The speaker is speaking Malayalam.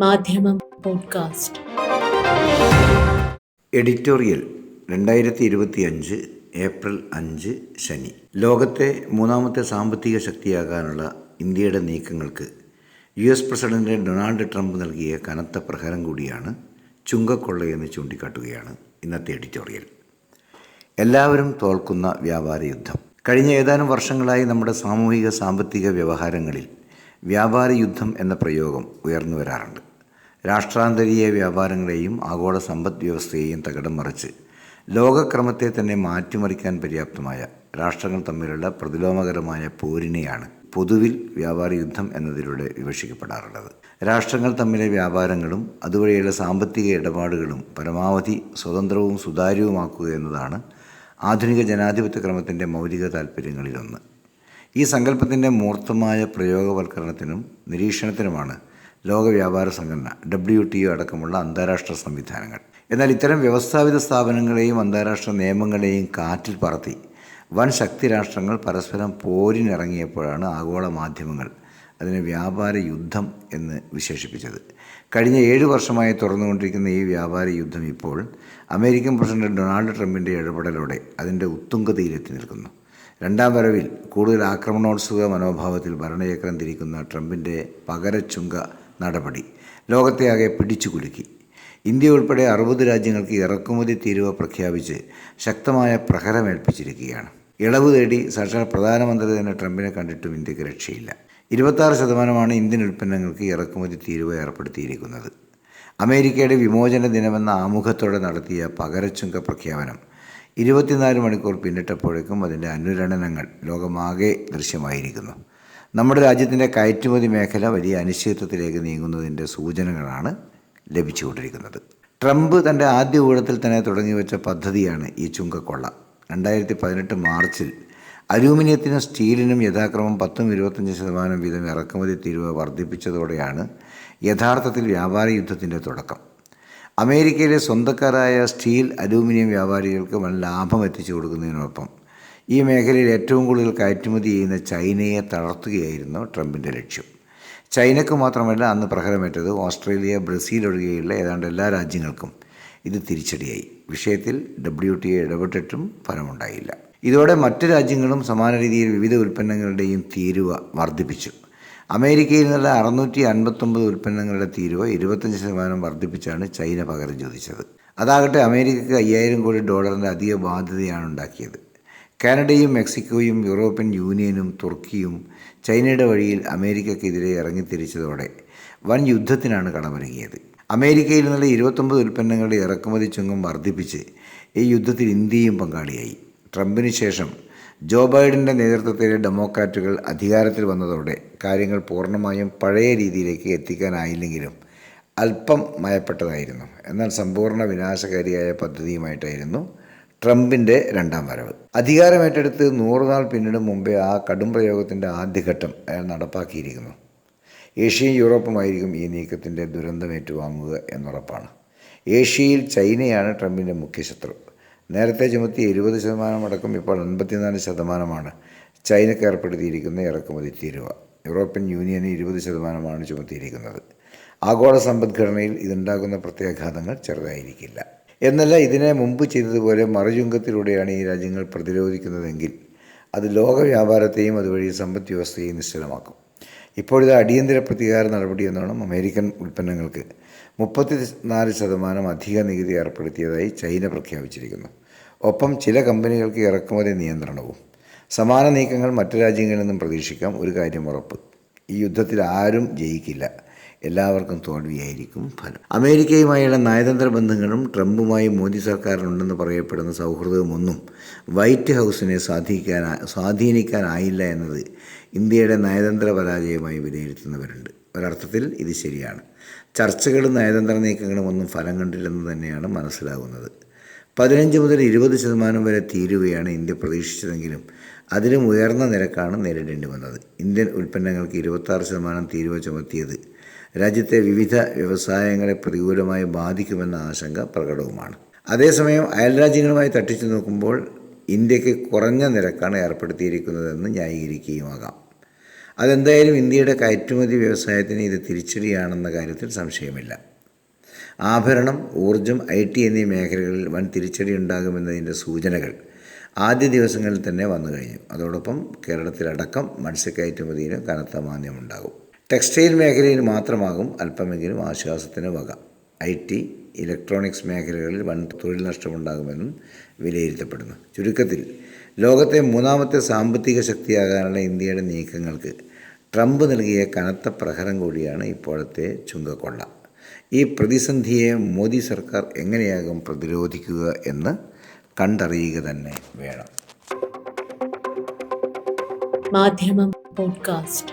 മാധ്യമം പോഡ്കാസ്റ്റ്. എഡിറ്റോറിയൽ രണ്ടായിരത്തി ഇരുപത്തി അഞ്ച് ഏപ്രിൽ അഞ്ച് ശനി. ലോകത്തെ മൂന്നാമത്തെ സാമ്പത്തിക ശക്തിയാകാനുള്ള ഇന്ത്യയുടെ നീക്കങ്ങൾക്ക് U S president Donald Trump നൽകിയ കനത്ത പ്രഹരം കൂടിയാണ് ചുങ്കക്കൊള്ളയെന്ന് ചൂണ്ടിക്കാട്ടുകയാണ് ഇന്നത്തെ എഡിറ്റോറിയൽ. എല്ലാവരും തോൽക്കുന്ന വ്യാപാര യുദ്ധം. കഴിഞ്ഞ ഏതാനും വർഷങ്ങളായി നമ്മുടെ സാമൂഹിക സാമ്പത്തിക വ്യവഹാരങ്ങളിൽ വ്യാപാര യുദ്ധം എന്ന പ്രയോഗം ഉയർന്നു വരാറുണ്ട്. രാഷ്ട്രാന്തരീയ വ്യാപാരങ്ങളെയും ആഗോള സമ്പദ് വ്യവസ്ഥയെയും തകിടം മറിച്ച്. ലോകക്രമത്തെ തന്നെ മാറ്റിമറിക്കാൻ പര്യാപ്തമായ രാഷ്ട്രങ്ങൾ തമ്മിലുള്ള പ്രതിലോമകരമായ പോരിനെയാണ് പൊതുവിൽ വ്യാപാര യുദ്ധം എന്നതിലൂടെ വിവക്ഷിക്കപ്പെടാറുള്ളത്. രാഷ്ട്രങ്ങൾ തമ്മിലെ വ്യാപാരങ്ങളും അതുവഴിയുള്ള സാമ്പത്തിക ഇടപാടുകളും പരമാവധി സ്വതന്ത്രവും സുതാര്യവുമാക്കുക എന്നതാണ് ആധുനിക ജനാധിപത്യ ക്രമത്തിന്റെ മൗലിക താൽപ്പര്യങ്ങളിലൊന്ന്. ഈ സങ്കല്പത്തിന്റെ മൂർത്തമായ പ്രയോഗവൽക്കരണത്തിനും നിരീക്ഷണത്തിനുമാണ് ലോക വ്യാപാര സംഘടന ഡബ്ല്യു ടി ഒ അടക്കമുള്ള അന്താരാഷ്ട്ര സംവിധാനങ്ങൾ. എന്നാൽ ഇത്തരം വ്യവസ്ഥാപിത സ്ഥാപനങ്ങളെയും അന്താരാഷ്ട്ര നിയമങ്ങളെയും കാറ്റിൽ പറത്തി വൻ ശക്തി രാഷ്ട്രങ്ങൾ പരസ്പരം പോരിനിറങ്ങിയപ്പോഴാണ് ആഗോള മാധ്യമങ്ങൾ അതിനെ വ്യാപാര യുദ്ധം എന്ന് വിശേഷിപ്പിച്ചത്. കഴിഞ്ഞ ഏഴ് വർഷമായി തുറന്നുകൊണ്ടിരിക്കുന്ന ഈ വ്യാപാര യുദ്ധം ഇപ്പോൾ അമേരിക്കൻ പ്രസിഡന്റ് ഡൊണാൾഡ് ട്രംപിന്റെ ഇടപെടലോടെ അതിന്റെ ഉത്തുംഗതയിലെത്തി നിൽക്കുന്നു. രണ്ടാം വരവിൽ കൂടുതൽ ആക്രമണോത്സുക മനോഭാവത്തിൽ ഭരണചക്രം തിരിക്കുന്ന ട്രംപിന്റെ പകരച്ചുങ്ക നടപടി. ലോകത്തെയാകെ പിടിച്ചു കുലുക്കി. ഇന്ത്യ ഉൾപ്പെടെ അറുപത് രാജ്യങ്ങൾക്ക് ഇറക്കുമതി തീരുവ പ്രഖ്യാപിച്ച് ശക്തമായ പ്രഹരമേൽപ്പിച്ചിരിക്കുകയാണ് ഇളവ് തേടി സാക്ഷാൽ പ്രധാനമന്ത്രി തന്നെ ട്രംപിനെ കണ്ടിട്ടും ഇന്ത്യയ്ക്ക് രക്ഷയില്ല. ഇരുപത്താറ് ശതമാനമാണ് ഇന്ത്യൻ ഉൽപ്പന്നങ്ങൾക്ക് ഇറക്കുമതി തീരുവ ഏർപ്പെടുത്തിയിരിക്കുന്നത്. അമേരിക്കയുടെ വിമോചന ദിനമെന്ന ആമുഖത്തോടെ നടത്തിയ പകരച്ചുങ്ക പ്രഖ്യാപനം ഇരുപത്തിനാല് മണിക്കൂർ പിന്നിട്ടപ്പോഴേക്കും അതിന്റെ അനുരണനങ്ങൾ ലോകമാകെ ദൃശ്യമായിരിക്കുന്നു. നമ്മുടെ രാജ്യത്തിന്റെ കയറ്റുമതി മേഖല വലിയ അനിശ്ചിതത്വത്തിലേക്ക് നീങ്ങുന്നതിന്റെ സൂചനകളാണ് ലഭിച്ചുകൊണ്ടിരിക്കുന്നത്. ട്രംപ് തന്റെ ആദ്യ ഊഴത്തിൽ തന്നെ തുടങ്ങിവെച്ച പദ്ധതിയാണ് ഈ ചുങ്കക്കൊള്ള. രണ്ടായിരത്തി പതിനെട്ട് മാർച്ചിൽ അലൂമിനിയത്തിനും സ്റ്റീലിനും യഥാക്രമം പത്തും ഇരുപത്തഞ്ച് ശതമാനം വീതം ഇറക്കുമതി തീരുവ വർദ്ധിപ്പിച്ചതോടെയാണ് യഥാർത്ഥത്തിൽ വ്യാപാര യുദ്ധത്തിന്റെ തുടക്കം. അമേരിക്കയിലെ സ്വന്തക്കാരായ സ്റ്റീൽ അലൂമിനിയം വ്യാപാരികൾക്ക് വൻ ലാഭം എത്തിച്ചു കൊടുക്കുന്നതിനൊപ്പം ഈ മേഖലയിൽ ഏറ്റവും കൂടുതൽ കയറ്റുമതി ചെയ്യുന്ന ചൈനയെ തളർത്തുകയായിരുന്നു ട്രംപിന്റെ ലക്ഷ്യം. ചൈനക്ക് മാത്രമല്ല അന്ന് പ്രഹരമേറ്റത് ഓസ്ട്രേലിയ ബ്രസീൽ ഒഴികെയുള്ള ഏതാണ്ട് എല്ലാ രാജ്യങ്ങൾക്കും ഇത് തിരിച്ചടിയായി. വിഷയത്തിൽ ഡബ്ല്യു ടി എ ഇടപെട്ടിട്ടും ഫലമുണ്ടായില്ല. ഇതോടെ മറ്റ് രാജ്യങ്ങളും സമാന രീതിയിൽ വിവിധ ഉൽപ്പന്നങ്ങളുടെയും തീരുവ വർദ്ധിപ്പിച്ചു. അമേരിക്കയിൽ നിന്നുള്ള അറുന്നൂറ്റി അൻപത്തൊമ്പത് ഉൽപ്പന്നങ്ങളുടെ തീരുവ ഇരുപത്തഞ്ച് ശതമാനം വർദ്ധിപ്പിച്ചാണ് ചൈന പകരം ചോദിച്ചത്. അതാകട്ടെ അമേരിക്കയ്ക്ക് അയ്യായിരം കോടി ഡോളറിന്റെ അധിക ബാധ്യതയാണ് ഉണ്ടാക്കിയത്. കാനഡയും മെക്സിക്കോയും യൂറോപ്യൻ യൂണിയനും തുർക്കിയും ചൈനയുടെ വഴിയിൽ അമേരിക്കക്കെതിരെ ഇറങ്ങിത്തിരിച്ചതോടെ വൻ യുദ്ധത്തിനാണ് കളമൊരുങ്ങിയത് അമേരിക്കയിൽ നിന്നുള്ള ഇരുപത്തൊമ്പത് ഉൽപ്പന്നങ്ങളുടെ ഇറക്കുമതി ചുങ്കം വർദ്ധിപ്പിച്ച് ഈ യുദ്ധത്തിൽ ഇന്ത്യയും പങ്കാളിയായി. ട്രംപിന് ശേഷം ജോ ബൈഡന്റെ നേതൃത്വത്തിലെ ഡെമോക്രാറ്റുകൾ അധികാരത്തിൽ വന്നതോടെ കാര്യങ്ങൾ പൂർണമായും പഴയ രീതിയിലേക്ക് എത്തിക്കാനായില്ലെങ്കിലും അല്പം മയപ്പെട്ടതായിരുന്നു. എന്നാൽ സമ്പൂർണ വിനാശകാരിയായ പദ്ധതിയുമായിട്ടായിരുന്നു ട്രംപിന്റെ രണ്ടാം വരവ്. അധികാരമേറ്റെടുത്ത് നൂറുനാൾ പിന്നീട് മുമ്പേ ആ കടും പ്രയോഗത്തിന്റെ ആദ്യഘട്ടം അയാൾ നടപ്പാക്കിയിരിക്കുന്നു. ഏഷ്യയും യൂറോപ്പുമായിരിക്കും ഈ നീക്കത്തിന്റെ ദുരന്തം ഏറ്റുവാങ്ങുക എന്നുറപ്പാണ്. ഏഷ്യയിൽ ചൈനയാണ് ട്രംപിന്റെ മുഖ്യ ശത്രു. നേരത്തെ ചുമത്തി എഴുപത് ശതമാനം അടക്കം ഇപ്പോൾ അൻപത്തിനാല് ശതമാനമാണ് ചൈനക്ക് ഏർപ്പെടുത്തിയിരിക്കുന്ന ഇറക്കുമതി തീരുവ. യൂറോപ്യൻ യൂണിയന് ഇരുപത് ശതമാനമാണ് ചുമത്തിയിരിക്കുന്നത്. ആഗോള സമ്പദ്ഘടനയിൽ ഇതുണ്ടാകുന്ന പ്രത്യാഘാതങ്ങൾ ചെറുതായിരിക്കില്ല. എന്നല്ല ഇതിനെ മുമ്പ് ചെയ്തതുപോലെ മറുചുങ്കത്തിലൂടെയാണ് ഈ രാജ്യങ്ങൾ പ്രതിരോധിക്കുന്നതെങ്കിൽ അത് ലോക വ്യാപാരത്തെയും അതുവഴി സമ്പദ് വ്യവസ്ഥയെയും നിശ്ചലമാക്കും. ഇപ്പോഴിത് അടിയന്തര പ്രതികാര നടപടി എന്നോണം അമേരിക്കൻ ഉൽപ്പന്നങ്ങൾക്ക് മുപ്പത്തി നാല് ശതമാനം അധിക നികുതി ഏർപ്പെടുത്തിയതായി ചൈന പ്രഖ്യാപിച്ചിരിക്കുന്നു. ഒപ്പം ചില കമ്പനികൾക്ക് ഇറക്കുമതി നിയന്ത്രണവും. സമാന നീക്കങ്ങൾ മറ്റു രാജ്യങ്ങളിൽ നിന്നും പ്രതീക്ഷിക്കാം. ഒരു കാര്യം ഉറപ്പ്. ഈ യുദ്ധത്തിൽ ആരും ജയിക്കില്ല. എല്ലാവർക്കും തോൽവിയായിരിക്കും ഫലം. അമേരിക്കയുമായുള്ള നയതന്ത്ര ബന്ധങ്ങളും ട്രംപുമായി മോദി സർക്കാരിനുണ്ടെന്ന് പറയപ്പെടുന്ന സൗഹൃദവുമൊന്നും വൈറ്റ് ഹൗസിനെ സ്വാധീനിക്കാൻ സ്വാധീനിക്കാനായില്ല എന്നത് ഇന്ത്യയുടെ നയതന്ത്ര പരാജയമായി വിലയിരുത്തുന്നവരുണ്ട്. ഒരർത്ഥത്തിൽ ഇത് ശരിയാണ്. ചർച്ചകളും നയതന്ത്ര നീക്കങ്ങളും ഒന്നും ഫലം കണ്ടില്ലെന്ന് തന്നെയാണ് മനസ്സിലാകുന്നത്. പതിനഞ്ച് മുതൽ ഇരുപത് ശതമാനം വരെ തീരുവയാണ് ഇന്ത്യ പ്രതീക്ഷിച്ചതെങ്കിലും അതിലും ഉയർന്ന നിരക്കാണ് നേരിടേണ്ടി വന്നത്. ഇന്ത്യൻ ഉൽപ്പന്നങ്ങൾക്ക് ഇരുപത്താറ് ശതമാനം തീരുവ ചുമത്തിയത് രാജ്യത്തെ വിവിധ വ്യവസായങ്ങളെ പ്രതികൂലമായി ബാധിക്കുമെന്ന ആശങ്ക പ്രകടവുമാണ്. അതേസമയം അയൽരാജ്യങ്ങളുമായി തട്ടിച്ചു നോക്കുമ്പോൾ ഇന്ത്യയ്ക്ക് കുറഞ്ഞ നിരക്കാണ് ഏർപ്പെടുത്തിയിരിക്കുന്നതെന്ന് ന്യായീകരിക്കുകയുമാകാം. അതെന്തായാലും ഇന്ത്യയുടെ കയറ്റുമതി വ്യവസായത്തിന് ഇത് തിരിച്ചടിയാണെന്ന കാര്യത്തിൽ സംശയമില്ല. ആഭരണം ഊർജം ഐ ടി എന്നീ മേഖലകളിൽ വൻ തിരിച്ചടി ഉണ്ടാകുമെന്നതിന്റെ സൂചനകൾ ആദ്യ ദിവസങ്ങളിൽ തന്നെ വന്നു കഴിഞ്ഞു. അതോടൊപ്പം കേരളത്തിലടക്കം മത്സ്യക്കയറ്റുമതിയിലും കനത്ത മാന്ദ്യമുണ്ടാകും. ടെക്സ്റ്റൈൽ മേഖലയിൽ മാത്രമാകും അല്പമെങ്കിലും ആശ്വാസത്തിന് വക. ഐ ടി ഇലക്ട്രോണിക്സ് മേഖലകളിൽ വൻ തൊഴിൽ നഷ്ടമുണ്ടാകുമെന്നും വിലയിരുത്തപ്പെടുന്നു. ചുരുക്കത്തിൽ ലോകത്തെ മൂന്നാമത്തെ സാമ്പത്തിക ശക്തിയാകാനുള്ള ഇന്ത്യയുടെ നീക്കങ്ങൾക്ക് ട്രംപ് നൽകിയ കനത്ത പ്രഹരം കൂടിയാണ് ഇപ്പോഴത്തെ ചുങ്കക്കൊള്ള. ഈ പ്രതിസന്ധിയെ മോദി സർക്കാർ എങ്ങനെയാകും പ്രതിരോധിക്കുക എന്ന് കണ്ടറിയുക തന്നെ വേണം. മാധ്യമം പോഡ്കാസ്റ്റ്